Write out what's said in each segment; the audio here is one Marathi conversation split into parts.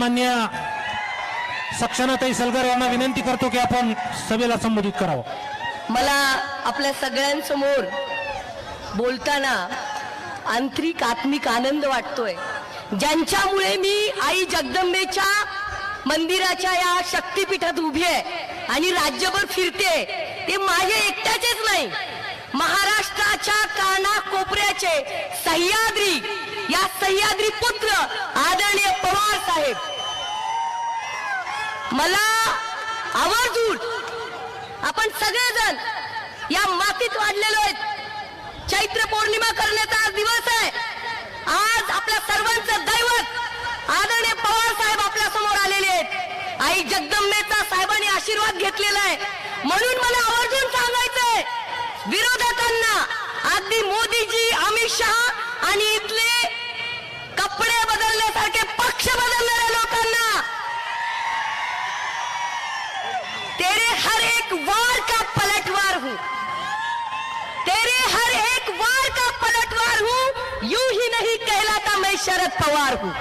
सन्मान्य सक्षनाताई सलगर यांना विनंती करतो की आपण सभेला संबोधित करावं. मला आपल्या सगळ्यांसमोर बोलताना आंतरिक आत्मिक आनंद वाटतोय. ज्यांच्यामुळे मी आई जगदंबेच्या मंदिराच्या या शक्तीपीठात उभी आहे आणि राज्यभर फिरते ते माझे एकट्याचेच नाही. महाराष्ट्राच्या काना कोपऱ्याचे सह्याद्री या सह्याद्री पुत्र आदरणीय पवार साहेब. मला आवर्जून आपण सगळेजण या मातीत वाढलेलो आहेत. चैत्र पौर्णिमा करण्याचा आज दिवस आहे. आज आपल्या सर्वांचं दैवत आदरणीय पवार साहेब आपल्यासमोर आलेले आहेत. आई जगदंबेचा साहेबांनी आशीर्वाद घेतलेला आहे. म्हणून मला आवर्जून सांगायचंय विरोधकांना अगदी मोदीजी अमित शहा आणि इथले कपडे बदलण्यासारखे पक्ष बदलणाऱ्या लोकांना. तेरे हर एक वार का पलटवार हूं. तेरे हर एक वार का पलटवार हूं. यूं ही नहीं कहलाता मैं शरद पवार हूं.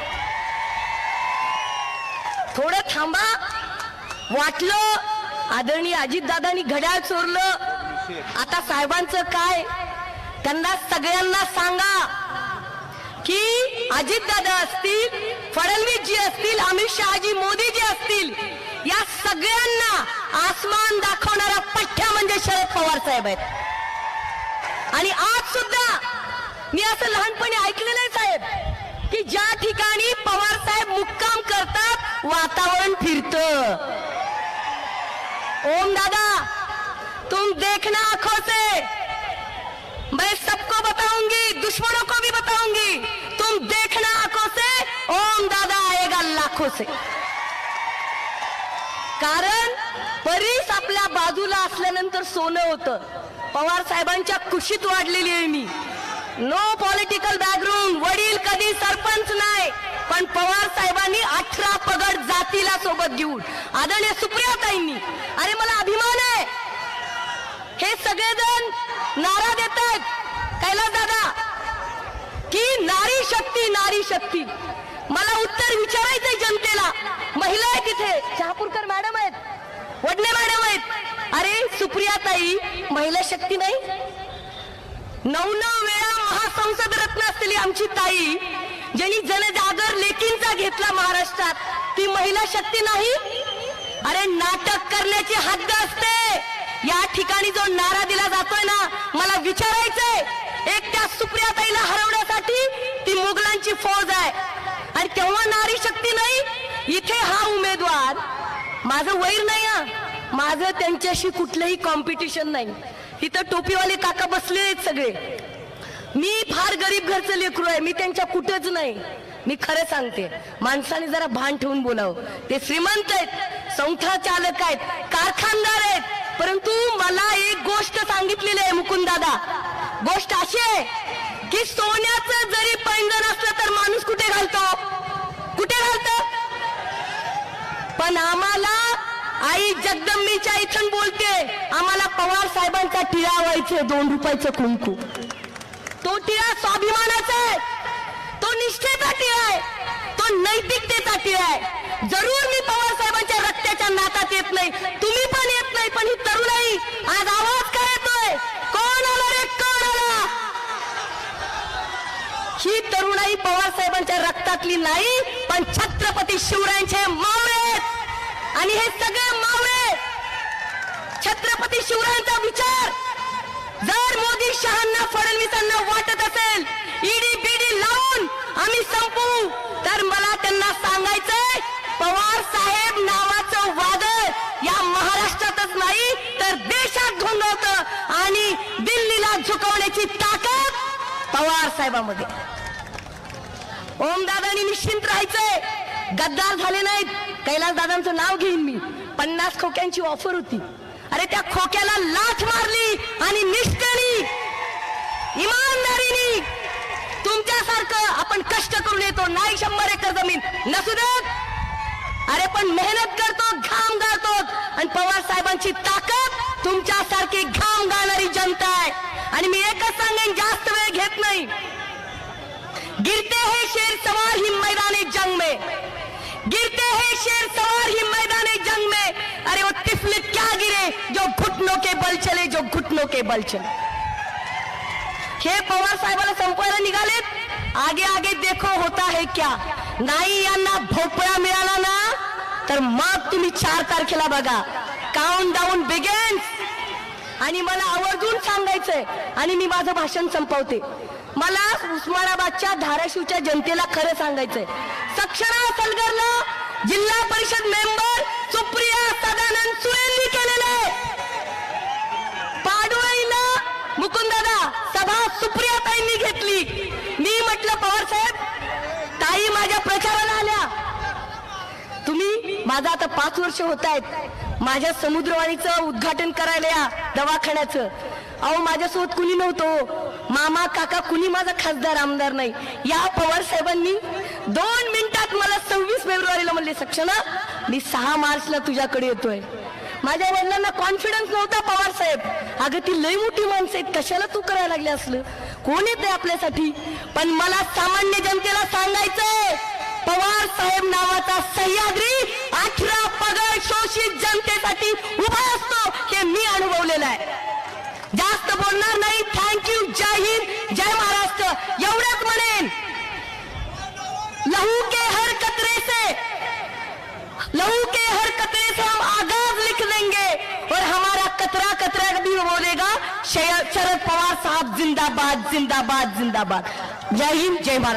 थोडं थांबा. वाटलं. आदरणीय अजितदादांनी घड्याळ चोरलं. आता साहेबांचं काय? त्यांना सगळ्यांना सांगा. की अजितदादा असतील फडणवीस जी असतील अमित शहाजी मोदी जी असतील या सगळ्यांना आसमान दाखवणारा पठ्ठ्या म्हणजे शरद पवार साहेब आहेत. आणि आज सुद्धा मी असं लहानपणी ऐकलेलं आहे साहेब की ज्या ठिकाणी पवार साहेब मुक्काम करतात वातावरण फिरत. ओम दादा तुम देखना आंखों से. मैं सबको बताऊंगी दुश्मनों को तुम देखना आंखों से ओम दादा आएगा लाखों से। कारण परीस आपल्या बाजूला असल्यानंतर सोनं होतं. पवार साहेबांच्या कुशीत वाढलेली आहे मी. नो पॉलिटिकल बॅकग्राऊंड वडील कधी सरपंच नाही पण पवार साहेबांनी अठरा पगड जातीला सोबत घेऊन. आदरणीय सुप्रियाताईंनी. अरे मला अभिमान आहे. हे सगळेजण नारा देत आहेत कैलास दादा की नारी शक्ती नारी शक्ती. मला उत्तर विचारायचंय जनतेला. महिला आहे तिथे शहापूरकर मॅडम आहेत. वडणे मॅडम आहेत. अरे सुप्रियाताई महिला शक्ती नाही? नऊ नऊ वेळा महासंसद रत्न असलेली आमची ताई ज्यांनी जनजागर लेकींचा घेतला महाराष्ट्रात ती महिला शक्ती नाही? अरे नाटक करण्याची हद्द असते. या ठिकाणी जो नारा दिला जातोय ना मला विचारायचंय. एक त्या सुप्रियाताईला ताईला हरवण्यास फौज आहे. आणि तेव्हा नारी शक्ती नाही इथे हा उमेदवार. माझं वैर नाही हा. माझं त्यांच्याशी कुठलंही कॉम्पिटिशन नाही. इथं टोपीवाले काका बसले आहेत सगळे. मी फार गरीब घरचं लेकरू आहे. मी त्यांच्या कुठंच नाही. मी खरं सांगते माणसाने जरा भान ठेवून बोलावं. ते श्रीमंत आहेत संस्था चालक आहेत कारखानदार आहेत. परंतु मला एक गोष्ट सांगितलेली आहे मुकुंदादा गोष्ट अशी आहे की सोन्या जरी पैंजण असलं तर माणूस कुठे घालतो कुठे घालतो पण आम्हाला आई जगदंबीच्या इथून बोलते आम्हाला पवार साहेबांचा टिळा व्हायचे दोन रुपयाचं कुंकू. तो टिळा स्वाभिमानाचा आहे. तो निष्ठेचा टिळा आहे. तो नैतिकतेचा टिळा आहे. जरूर मी पवार साहेबांच्या रक्ताच्या नातात येत नाही. तुम्ही पण येत नाही पण ही तरुणाई आज आवाज काय येतोय? कोण आला रे? कोण आला? ही तरुणाई पवार साहेबांच्या रक्तातली नाही पण छत्रपती शिवरायांचे मावळे आहेत. आणि हे सगळे मावळे छत्रपती शिवरायांचा विचार जर मोदी शहांना फडणवीसांना वाटत असेल ईडी बीडी लावून आम्ही संपू तर मला त्यांना सांगायचंय पवार साहेब नावाचं वादळ या महाराष्ट्रातच नाही तर देशात घोंगवत आणि दिल्लीला झुकवण्याची ताकद पवार साहेबांमध्ये. ओम दादानी निश्चिंत राहायचंय. गद्दार झाले नाहीत. कैलास दादांचं नाव घेईन मी. पन्नास खोक्यांची ऑफर होती. अरे त्या खोक्याला लाथ मारली आणि निष्ठेनी इमानदारीनी तुमच्यासारखं आपण कष्ट करून येतो. नाही शंभर एकर जमीन नसू देत. अरे पण मेहनत करतो घाम गाळतो. आणि पवार साहेबांची ताकद तुमच्यासारखी घाम गाळणारी जनता आहे. आणि मी एकच सांगेन जास्त वेळ घेत नाही. गिरते हे शेर सवार ही मैदानी जंग में गिरते हैं शेर सवार ही मैदान जंग में। अरे वो तिफल क्या गिरे? जो घुटनों के बल चले जो घुटनों के बल चले। हे पवार साहेबाला संपवायला निघालेत आगे आगे देखो होता है क्या। नाही यांना भोपळा मिळाला ना तर मग तुम्ही चार तारखेला बघा। काउंट डाऊन बिगेन्स आणि मला आवर्जून सांगायचंय। आणि मी माझं भाषण संपवते। मला उस्मानाबादच्या धाराशिवच्या जनतेला खरं सांगायचंय. सक्षरा सलगरला जिल्हा परिषद मेंबर सुप्रिया सदानंद सुरेंनी केलेलं आहे. पाडुळीला मुकुंदादा सभा सुप्रियाताईंनी घेतली. मी म्हटलं पवार साहेब ताई माझ्या प्रचाराला आल्या. तुम्ही माझं आता पाच वर्ष होत आहेत. माझ्या समुद्रवाणीचं उद्घाटन करायला या दवाखान्याचं. अहो माझ्यासोबत कुणी नव्हतं. मामा काका कुणी माझा खासदार आमदार नाही. या पवार साहेबांनी दोन मिनिटात मला सव्वीस फेब्रुवारीला म्हणले सक्षणा मी सहा मार्चला तुझ्याकडे येतोय. माझ्या वडिलांना कॉन्फिडन्स नव्हता पवार साहेब. अगं ती लई मोठी माणसं आहेत. कशाला तू करायला लागले असलं? कोण येते आपल्यासाठी? पण मला सामान्य जनतेला सांगायचंय पवार साहेब नावाचा सह्याद्री अठरा पगड शोषित जनतेसाठी उभा असतो हे मी अनुभवलेलं आहे जास्त बोलणार नाही थँक्यू जय हिंद जय महाराष्ट्र एवढंच म्हणेन लहू के हर कतरे से लहू के हर कतरे से हम आगाज लिख देंगे और हमारा कतरा भी बोलेगा शरद पवार साहब जिंदाबाद जिंदाबाद जिंदाबाद। जय हिंद जय भारत।